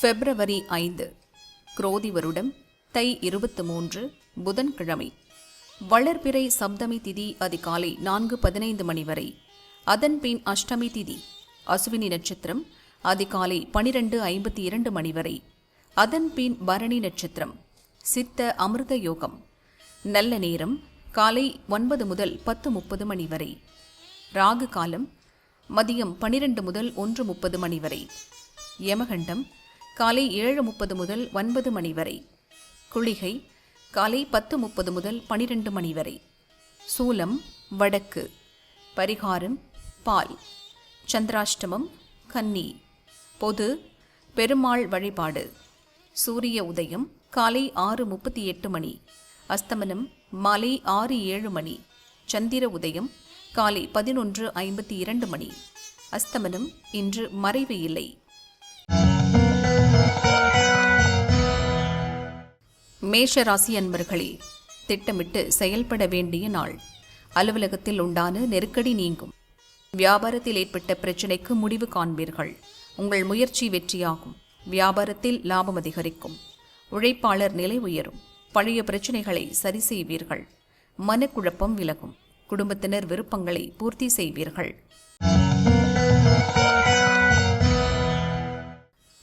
பிப்ரவரி ஐந்து குரோதி வருடம் தை இருபத்து மூன்று புதன்கிழமை. வளர்பிறை சப்தமி திதி அதிகாலை நான்கு பதினைந்து மணி வரை. அதன்பின் அஷ்டமி திதி அசுவினி நட்சத்திரம் அதிகாலை பனிரெண்டு ஐம்பத்தி இரண்டு மணி வரை. அதன்பின் பரணி நட்சத்திரம் சித்த அமிர்த யோகம். நல்ல நேரம் காலை ஒன்பது முதல் பத்து முப்பது மணி வரை. ராகு காலம் மதியம் பனிரெண்டு முதல் ஒன்று முப்பது மணி வரை. யமகண்டம் காலை ஏழு முப்பது முதல் ஒன்பது மணி வரை. குளிகை காலை பத்து முப்பது முதல் பனிரெண்டு மணி வரை. சூலம் வடக்கு. பரிகாரம் பால். சந்திராஷ்டமம் கன்னி. பொது பெருமாள் வழிபாடு. சூரிய உதயம் காலை ஆறு முப்பத்தி எட்டு மணி. அஸ்தமனம் மாலை ஆறு ஏழு மணி. சந்திர உதயம் காலை பதினொன்று ஐம்பத்தி இரண்டு மணி. அஸ்தமனம் இன்று மறைவு இல்லை. மேஷ ராசி அன்பர்களே திட்டமிட்டு செயல்பட வேண்டிய நாள். அலுவலகத்தில் உண்டான நெருக்கடி நீங்கும். வியாபாரத்தில் ஏற்பட்ட பிரச்சினைக்கு முடிவு காண்பீர்கள். உங்கள் முயற்சி வெற்றியாகும். வியாபாரத்தில் லாபம் அதிகரிக்கும். உழைப்பாளர் நிலை உயரும். பழைய பிரச்சனைகளை சரி செய்வீர்கள். மனக்குழப்பம் விலகும். குடும்பத்தினர் விருப்பங்களை பூர்த்தி செய்வீர்கள்.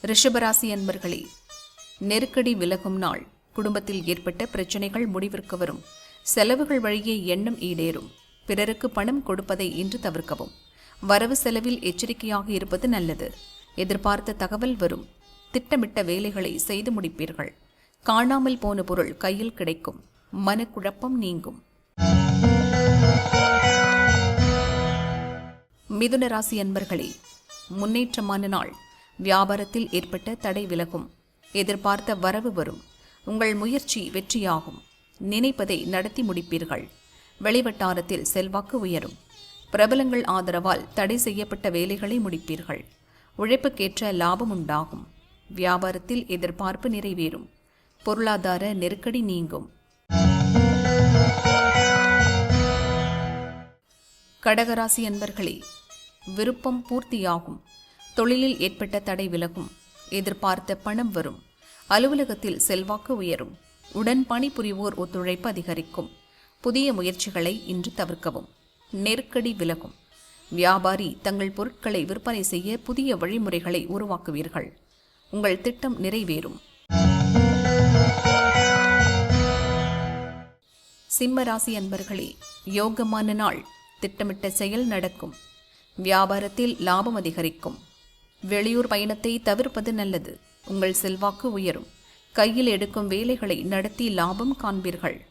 ரிஷபராசி அன்பர்களே நெருக்கடி விலகும் நாள். குடும்பத்தில் ஏற்பட்ட பிரச்சனைகள் முடிவிற்கு வரும். செலவுகள் வழியே எண்ணம் ஈடேறும். பிறருக்கு பணம் கொடுப்பதை இன்று தவிர்க்கவும். வரவு செலவில் எச்சரிக்கையாக இருப்பது நல்லது. எதிர்பார்த்த தகவல் வரும். திட்டமிட்ட வேலைகளை செய்து முடிப்பீர்கள். காணாமல் போன பொருள் கையில் கிடைக்கும். மனக்குழப்பம் நீங்கும். மிதுன ராசி அன்பர்களே முன்னேற்றமான நாள். வியாபாரத்தில் ஏற்பட்ட தடை விலகும். எதிர்பார்த்த வரவு வரும். உங்கள் முயற்சி வெற்றியாகும். நினைப்பதை நடத்தி முடிப்பீர்கள். வெளிவட்டாரத்தில் செல்வாக்கு உயரும். பிரபலங்கள் ஆதரவால் தடை செய்யப்பட்ட வேலைகளை முடிப்பீர்கள். உழைப்புக்கேற்ற லாபம் உண்டாகும். வியாபாரத்தில் எதிர்பார்ப்பு நிறைவேறும். பொருளாதார நெருக்கடி நீங்கும். கடகராசி அன்பர்களே விருப்பம் பூர்த்தியாகும். தொழிலில் ஏற்பட்ட தடை விலகும். எதிர்பார்த்த பணம் வரும். அலுவலகத்தில் செல்வாக்கு உயரும். உடன் பணிபுரிவோர் ஒத்துழைப்பு அதிகரிக்கும். புதிய முயற்சிகளை இன்று தவிர்க்கவும். நெருக்கடி விலகும். வியாபாரி தங்கள் பொருட்களை விற்பனை செய்ய புதிய வழிமுறைகளை உருவாக்குவீர்கள். உங்கள் திட்டம் நிறைவேறும். சிம்ம ராசி அன்பர்களே யோகமான நாள். திட்டமிட்ட செயல் நடக்கும். வியாபாரத்தில் லாபம் அதிகரிக்கும். வெளியூர் பயணத்தை தவிர்ப்பது நல்லது. உங்கள் செல்வாக்கு உயரும். கையில் எடுக்கும் வேலைகளை நடத்தி லாபம் காண்பீர்கள்.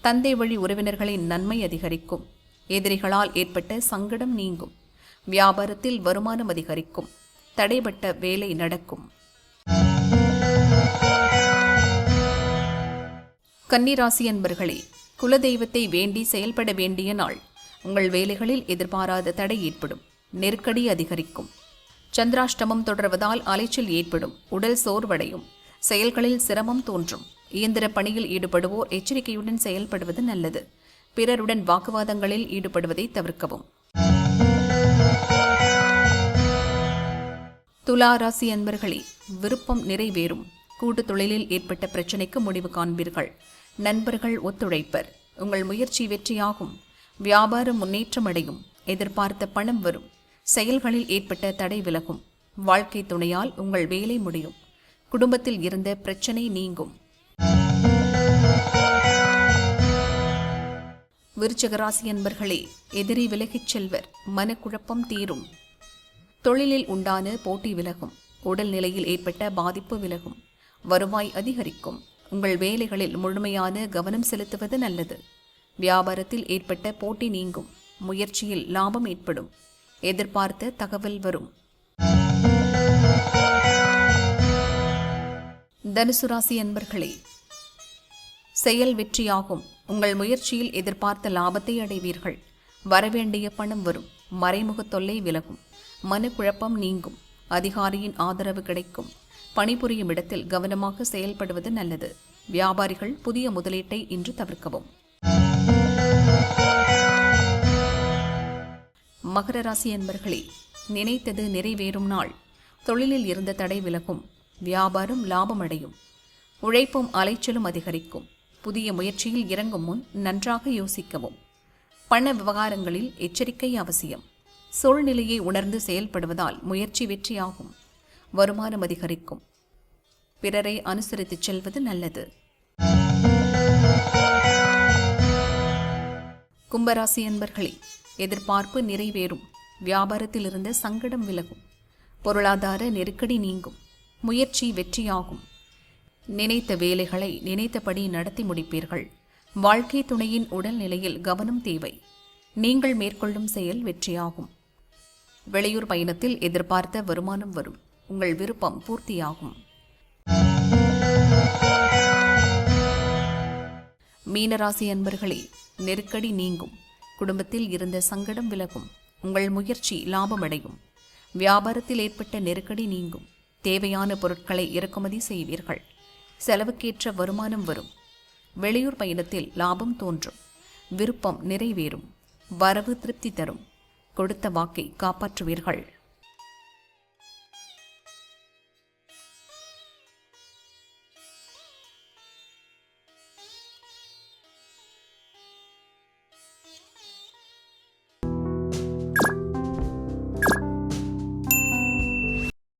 தந்தை வழி உறவினர்களின் நன்மை அதிகரிக்கும். எதிரிகளால் ஏற்பட்ட சங்கடம் நீங்கும். வியாபாரத்தில் வருமானம் அதிகரிக்கும். தடைபட்ட வேலை நடக்கும். கன்னிராசி அன்பர்களே குலதெய்வத்தை வேண்டி செயல்பட வேண்டிய நாள். உங்கள் வேலைகளில் எதிர்பாராத தடை ஏற்படும். நெருக்கடி அதிகரிக்கும். சந்திராஷ்டமம் தொடர்வதால் அலைச்சல் ஏற்படும் உடல் சோர்வடையும் செயல்களில் சிரமம் தோன்றும். இயந்திர பணியில் ஈடுபடுவோர் எச்சரிக்கையுடன் செயல்படுவது நல்லது. பிறருடன் வாக்குவாதங்களில் ஈடுபடுவதை தவிர்க்கவும். துலா ராசி அன்பர்களே விருப்பம் நிறைவேறும். கூட்டு தொழிலில் ஏற்பட்ட பிரச்சனைக்கு முடிவு காண்பீர்கள். நண்பர்கள் ஒத்துழைப்பர். உங்கள் முயற்சி வெற்றியாகும். வியாபாரம் முன்னேற்றம் அடையும் எதிர்பார்த்த பணம் வரும். செயல்களில் ஏற்பட்ட தடை விலகும். வாழ்க்கை துணையால் உங்கள் வேலை முடியும். குடும்பத்தில் இருந்த பிரச்சனை நீங்கும். விருச்சகராசி அன்பர்களே எதிரி விலகிச் செல்வர் மனக்குழப்பம் தீரும். தொழிலில் உண்டான போட்டி விலகும். உடல்நிலையில் ஏற்பட்ட பாதிப்பு விலகும். வருவாய் அதிகரிக்கும். உங்கள் வேலைகளில் முழுமையான கவனம் செலுத்துவது நல்லது. வியாபாரத்தில் ஏற்பட்ட போட்டி நீங்கும். முயற்சியில் லாபம் ஏற்படும். எதிர்பார்த்த தகவல் வரும். தனுசு ராசி அன்பர்களே செயல் வெற்றியாகும். உங்கள் முயற்சியில் எதிர்பார்த்த லாபத்தை அடைவீர்கள். வரவேண்டிய பணம் வரும். மறைமுக தொல்லை விலகும். மனக்குழப்பம் நீங்கும். அதிகாரியின் ஆதரவு கிடைக்கும். பணிபுரியும் இடத்தில் கவனமாக செயல்படுவது நல்லது. வியாபாரிகள் புதிய முதலீட்டை இன்று தவிர்க்கவும். மகர ராசி என்பர்களே நினைத்தது நிறைவேறும் நாள். தொழிலில் இருந்த தடை விலகும் வியாபாரம் லாபமடையும் உழைப்பும் அலைச்சலும் அதிகரிக்கும். புதிய முயற்சியில் இறங்கும் முன் நன்றாக யோசிக்கவும். பண விவகாரங்களில் எச்சரிக்கை அவசியம். சூழ்நிலையை உணர்ந்து செயல்படுவதால் முயற்சி வெற்றியாகும். வருமானம் அதிகரிக்கும். பிறரை அனுசரித்துச் செல்வது நல்லது. கும்பராசி அன்பர்களே எதிர்பார்ப்பு நிறைவேறும். வியாபாரத்தில் இருந்த சங்கடம் விலகும். பொருளாதார நெருக்கடி நீங்கும். முயற்சி வெற்றியாகும். நினைத்த வேலைகளை நினைத்தபடி நடத்தி முடிப்பீர்கள். வாழ்க்கை துணையின் உடல்நிலையில் கவனம் தேவை. நீங்கள் மேற்கொள்ளும் செயல் வெற்றியாகும். வெளியூர் பயணத்தில் எதிர்பார்த்த வருமானம் வரும். உங்கள் விருப்பம் பூர்த்தியாகும். மீனராசி அன்பர்களே நெருக்கடி நீங்கும். குடும்பத்தில் இருந்த சங்கடம் விலகும். உங்கள் முயற்சி லாபமடையும். வியாபாரத்தில் ஏற்பட்ட நெருக்கடி நீங்கும். தேவையான பொருட்களை இறக்குமதி செய்வீர்கள். செலவுக்கேற்ற வருமானம் வரும். வெளியூர் பயணத்தில் லாபம் தோன்றும். விருப்பம் நிறைவேறும். வரவு திருப்தி தரும். கொடுத்த வாக்கை காப்பாற்றுவீர்கள்.